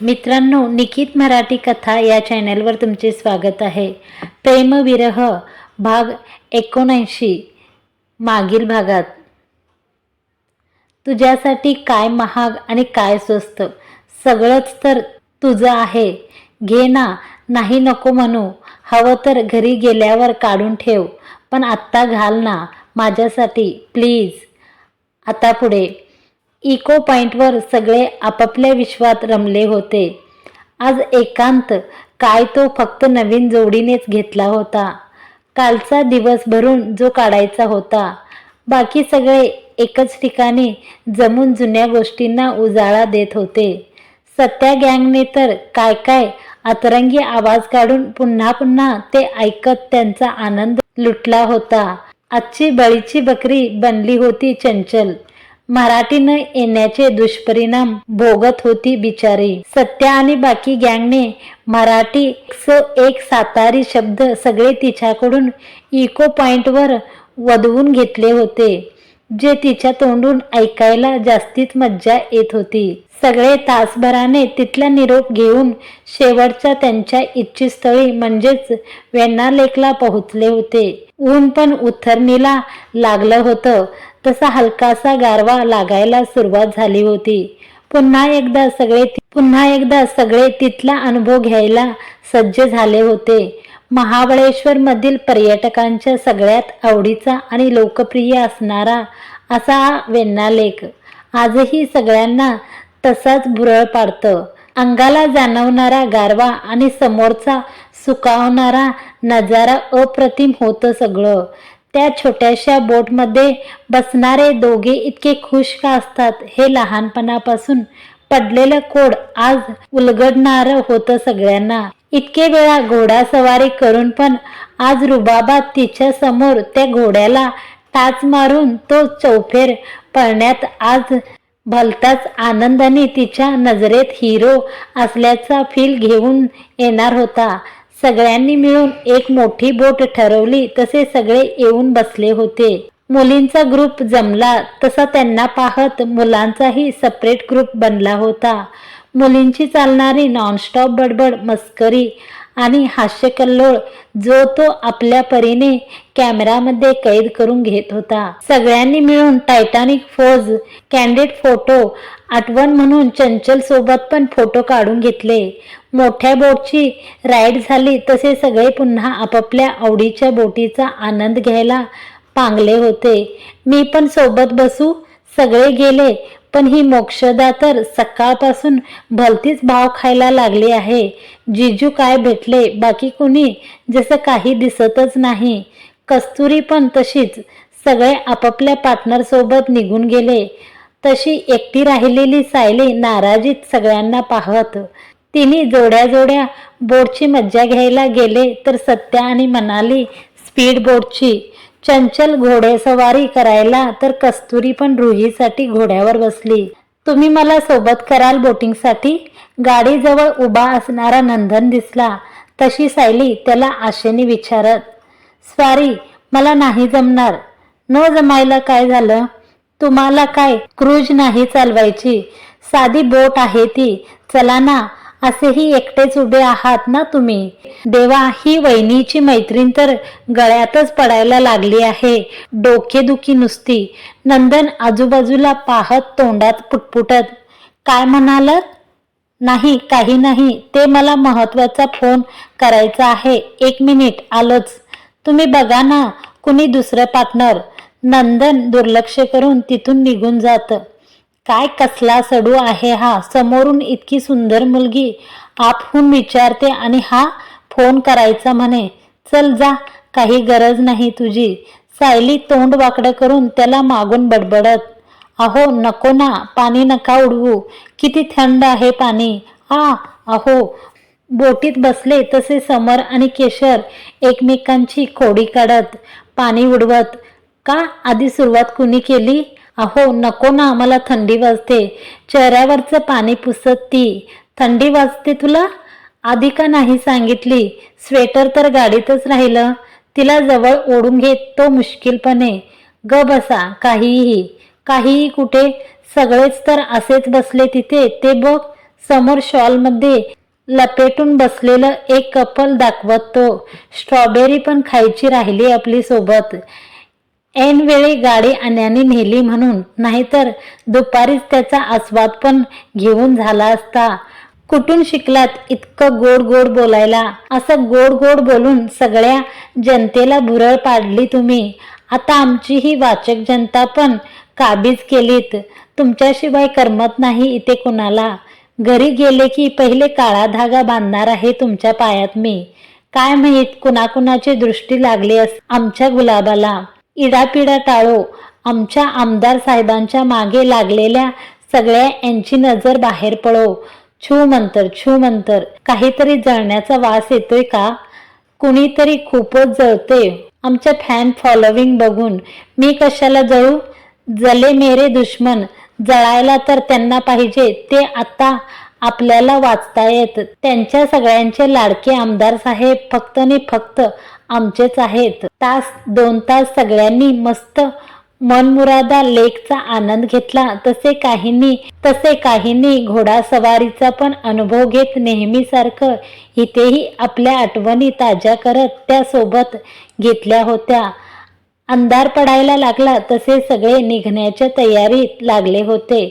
मित्रांनो निकित मराठी कथा या चॅनलवर तुमचे स्वागत आहे. प्रेमविरह भाग एकोणऐंशी मागील भागात. तुझ्यासाठी काय महाग आणि काय स्वस्त? सगळंच तर तुझं आहे. घे ना नाही नको म्हणू. हवं तर घरी गेल्यावर काढून ठेव. पण आत्ता घाल ना माझ्यासाठी प्लीज. आता पुढे. इको पॉईंटवर सगळे आपापल्या विश्वात रमले होते. आज एकांत काय तो फक्त नवीन जोडीनेच घेतला होता. कालचा दिवस भरून जो काढायचा होता. बाकी सगळे एकच ठिकाणी जमून जुन्या गोष्टींना उजाळा देत होते. सत्या गँगने तर काय काय अतरंगी आवाज काढून पुन्हा पुन्हा ते ऐकत त्यांचा आनंद लुटला होता. आजची बळीची बकरी बनली होती चंचल. मराठी न येण्याचे दुष्परिणाम भोगत होती बिचारी. सत्या आणि बाकी गँगने मराठी एक सातारी शब्द सगळे तिच्याकडून इको पॉइंटवर वधवून घेतले होते जे तिच्या तोंडून ऐकायला जास्तीत मज्जा येत होती. सगळे तासभराने तिथला निरोप घेऊन शेवटच्या त्यांच्या इच्छितस्थळी म्हणजेच वेण्णा लेकला पोहोचले होते. ऊन पण उथरणीला लागलं होतं. तसा हलकासा गारवा लागायला सुरुवात झाली होती. पुन्हा एकदा सगळे पुन्हा एकदा सगळे तिथला अनुभव घ्यायला सज्ज झाले होते. महाबळेश्वर मधील पर्यटकांच्या सगळ्यात आवडीचा आणि लोकप्रिय असणारा असा वेन्नालेख वेण्णा लेक आजही सगळ्यांना तसाच भुरळ पाडतं. अंगाला जाणवणारा गारवा आणि समोरचा सुकावणारा नजारा अप्रतिम होतं सगळं. त्या छोट्याशा बोटमध्ये बसणारे दोघे इतके खुश का असतात हे लहानपणापासून. पडलेलं कोड आज उलगडणार होतं सगळ्यांना. इतके वेळा घोडासवारी करून पण आज रुबाबा तिच्या समोर त्या घोड्याला टाच मारून तो चौफेर पळण्यात आज भलताच आनंदाने तिच्या नजरेत हिरो असल्याचा फील घेऊन येणार होता. सगळ्यांनी मिळून एक मोठी बोट ठरवली तसे सगळे येऊन बसले होते. मुलींचा ग्रुप जमला तसा त्यांना पाहत मुलांचाही सेपरेट ग्रुप बनला होता. मुलींची चालणारी नॉनस्टॉप बडबड मस्करी आणि हास्यकल्लोळ जो तो आपल्या परीने कॅमेरामध्ये कैद करून घेत होता. सगळ्यांनी मिळून टायटॅनिक फोज कॅन्डिड फोटो आठवण म्हणून चंचल सोबत पण फोटो काढून घेतले. मोठ्या बोटची राईड झाली तसे सगळे पुन्हा आपापल्या आवडीच्या बोटीचा आनंद घ्यायला पांगले होते. मी पण सोबत बसू सगळे गेले पण ही मोक्षदा तर सकाळपासून भलतीच भाव खायला लागली आहे. जिजू काय भेटले बाकी कुणी जसं काही दिसतच नाही. कस्तुरी पण तशीच सगळे आपापल्या पार्टनरसोबत निघून गेले. तशी एकटी राहिलेली सायली नाराजीत सगळ्यांना पाहत. तिने जोड्या जोड्या बोटची मज्जा घ्यायला गेले तर सत्या आणि मनाली स्पीड बोटची चंचल घोडेसवारी करायला तर कस्तुरी पण रुहीसाठी घोड्यावर बसली. तुम्ही मला सोबत कराल बोटिंगसाठी? गाडीजवळ उभा असणारा नंदन दिसला. तशी सायली त्याला आशेने विचारत. स्वारी मला नाही जमणार. न जमायला काय झालं? तुम्हाला काय क्रूज नाही चालवायची. साधी बोट आहे ती. चला ना असेही एकटेच उभे आहात ना तुम्ही? देवा ही वहिनीची मैत्रीण तर गळ्यातच पडायला लागली आहे. डोकेदुखी नुसती. नंदन आजूबाजूला पाहत तोंडात पुटपुटत काय म्हणालात? नाही काही नाही. ते मला महत्त्वाचा फोन करायचा आहे. एक मिनिट आलोच. तुम्ही बघा ना कुणी दुसरं पार्टनर. नंदन दुर्लक्ष करून तिथून निघून जातं. काय कसला सडू आहे हा? समोरून इतकी सुंदर मुलगी आपहून विचारते आणि हा फोन करायचा म्हणे चल जा काही गरज नाही तुझी. सायली तोंड वाकडं करून त्याला मागून बडबडत अहो नको ना पाणी नका उडवू. किती थंड आहे पाणी. आ अहो बोटीत बसले तसे समर आणि केशर एकमेकांची खोडी काढत पाणी उडवत. का आधी सुरुवात कुणी केली? अहो नको ना आम्हाला थंडी वाजते. चेहऱ्यावरचं पाणी पुसत ती. थंडी वाजते तुला? आधी का नाही सांगितली? स्वेटर तर गाडीतच राहिलं. तिला जवळ ओढून घेत तो मुश्किलपणे. ग बसा काहीही. काहीही कुठे? सगळेच तर असेच बसले तिथे. ते बघ समोर शॉलमध्ये लपेटून बसलेलं एक कपल दाखवत तो. स्ट्रॉबेरी पण खायची राहिली आपली सोबत. ऐन वेळी गाडी अन्याने नेली म्हणून. नाहीतर दुपारीच त्याचा आस्वाद पण घेऊन झाला असता. कुठून शिकलात इतकं गोड गोड बोलायला? असं गोड गोड बोलून सगळ्या जनतेला भुरळ पाडली तुम्ही. आता आमची ही वाचक जनता पण काबीज केलीत. तुमच्याशिवाय करमत नाही इथे कुणाला. घरी गेले की पहिले काळा धागा बांधणार आहे तुमच्या पायात मी. काय माहीत कुणाकुणाची दृष्टी लागली अस आमच्या गुलाबाला. इडापिडा टाळो. आमच्या आमदार साहेबांच्या मागे लागलेल्या सगळ्या यांची नजर बाहेर पळो छू मंतर छू मंतर. काहीतरी जळण्याचा वास येतोय का? कुणीतरी खूपच जळते. आमच्या फॅन फॉलोविंग बघून मी कशाला जळू? जले मेरे दुश्मन. जळायला तर त्यांना पाहिजे. ते आता आपल्याला वाचता येत. त्यांच्या सगळ्यांचे लाडके आमदार साहेब फक्त आणि फक्त आमचेच आहेत. तास दोन तास सगळ्यांनी मस्त मनमुरादा लेकचा आनंद घेतला. तसे काहींनी तसे काहींनी घोडासवारीचा पण अनुभव घेत नेहमीसारखं इथेही आपल्या आठवणी ताज्या करत त्यासोबत घेतल्या होत्या. अंधार पडायला लागला तसे सगळे निघण्याच्या तयारीत लागले होते.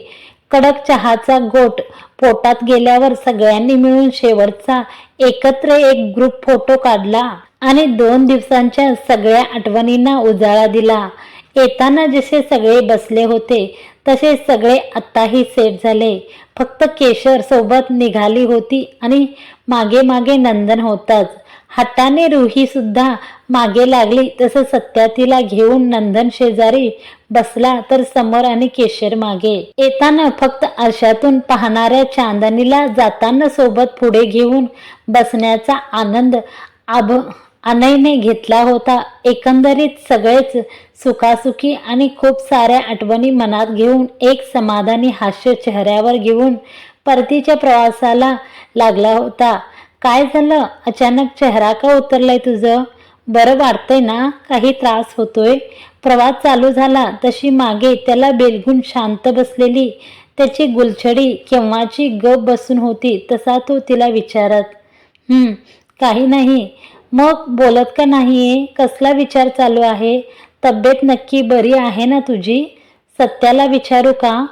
कडक चहाचा गोट पोटात गेल्यावर सगळ्यांनी मिळून शेवटचा एकत्र एक ग्रुप फोटो काढला. आणि दोन दिवसांच्या सगळ्या आठवणींना उजाळा दिला. येताना जसे सगळे बसले होते तसे सगळे आत्ताही सेट झाले. फक्त केशर सोबत निघाली होती आणि मागे मागे नंदन होताच. हाताने रुही सुद्धा मागे लागली तसं सत्या तिला घेऊन नंदन शेजारी बसला तर समोर आणि केशर मागे. येताना फक्त आरशातून पाहणाऱ्या चांदणीला जाताना सोबत पुढे घेऊन बसण्याचा आनंद आभ अनयने घेतला होता. एकंदरीत सगळेच सुखासुखी आणि खूप साऱ्या आठवणी मनात घेऊन एक समाधानी हास्य चेहऱ्यावर घेऊन परतीच्या प्रवासाला लागला होता. काय झालं? अचानक चेहरा का उतरलाय तुझं? बरं वाटतंय ना? काही त्रास होतोय? प्रवास चालू झाला तशी मागे त्याला बेलगून शांत बसलेली त्याची गुलछडी केव्हाची गप बसून होती तसा तो तिला विचारत हम्म काही नाही. मग बोलत का नाहीये? कसला विचार चालू आहे? तब्येत नक्की बरी आहे ना तुझी? सत्याला विचारू का?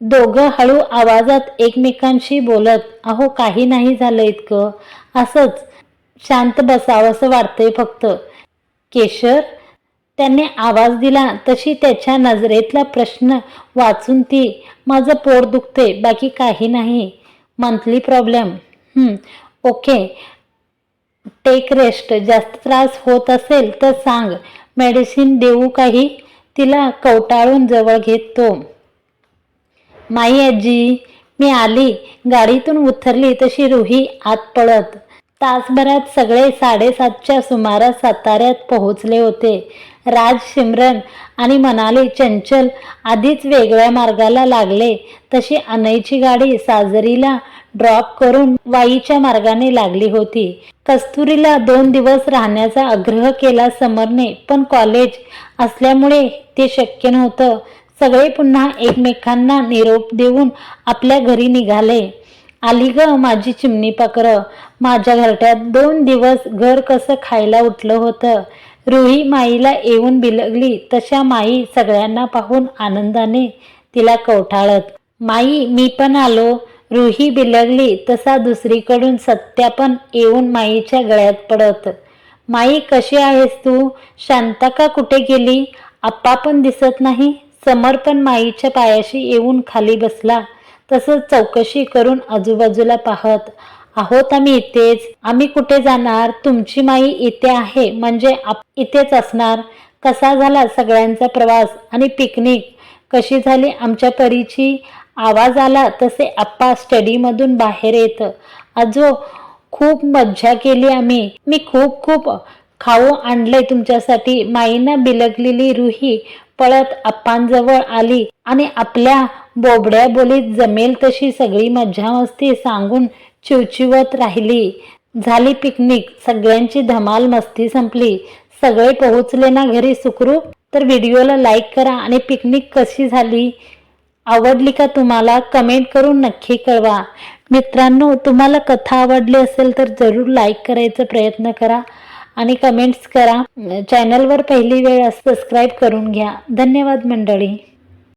दोघं हळू आवाजात एकमेकांशी बोलत अहो काही नाही झालं इतकं. असंच शांत बसावंसं वाटतंय फक्त. केशर त्याने आवाज दिला तशी त्याच्या नजरेतला प्रश्न वाचून ती माझं पोट दुखते बाकी काही नाही. Monthly problem okay take rest जास्त त्रास होत असेल तर सांग. मेडिसिन देऊ काही? तिला कवटाळून जवळ घेत. माई आजी मी आली. गाडीतून उतरली तशी रुही आत पडत तासभरात सगळे साडेसातच्या सुमारास साताऱ्यात पोहोचले होते. राज सिमरन आणि मनाली चंचल आधीच वेगळ्या मार्गाला लागले. तशी अनईची गाडी साजरीला ड्रॉप करून वाईच्या मार्गाने लागली होती. कस्तुरीला दोन दिवस राहण्याचा आग्रह केला समरने पण कॉलेज असल्यामुळे ते शक्य नव्हतं. सगळे पुन्हा एकमेकांना निरोप देऊन आपल्या घरी निघाले. आली ग माझी चिमणी पाखरं माझ्या घरट्यात दोन दिवस घर कसं खायला उठलं होतं. रुही माईला येऊन बिलगली तशा माई सगळ्यांना पाहून आनंदाने तिला कवठाळत माई मी पण आलो. रुही बिलगली तसा दुसरीकडून सत्या पण येऊन माईच्या गळ्यात पडत. माई कशी आहेस तू? शांता का कुठे गेली? आप्पा पण दिसत नाही. समर पण माईच्या पायाशी येऊन खाली बसला. तसंच चौकशी करून आजूबाजूला पाहत आहोत आम्ही इथेच. आम्ही कुठे जाणार? तुमची माई इथे आहे म्हणजे आप इथेच असणार. कसा झाला सगळ्यांचा प्रवास आणि पिकनिक? कशी झाली आमच्या परीची? आवाज आला तसे आप्पा स्टडीमधून बाहेर येत आजो खूप मज्जा केली आम्ही. मी खूप खूप खाऊ आणले तुमच्यासाठी. माईनं बिलगलेली रुही पळत आप्पांजवळ आली आणि आपल्या बोबड्या बोलीत जमेल तशी सगळी मज्जा मस्ती सांगून चिवचिवत राहिली. झाली पिकनिक. सगळ्यांची धमाल मस्ती संपली. सगळे पोहोचले ना घरी सुखरूप? तर व्हिडिओला लाईक करा आणि पिकनिक कशी झाली? आवडली का तुम्हाला? कमेंट करून नक्की कळवा. मित्रांनो तुम्हाला कथा आवडली असेल तर जरूर लाईक करायचा प्रयत्न करा आणि कमेंट्स करा. चॅनलवर पहिली वेळ सबस्क्राईब करून घ्या. धन्यवाद मंडळी.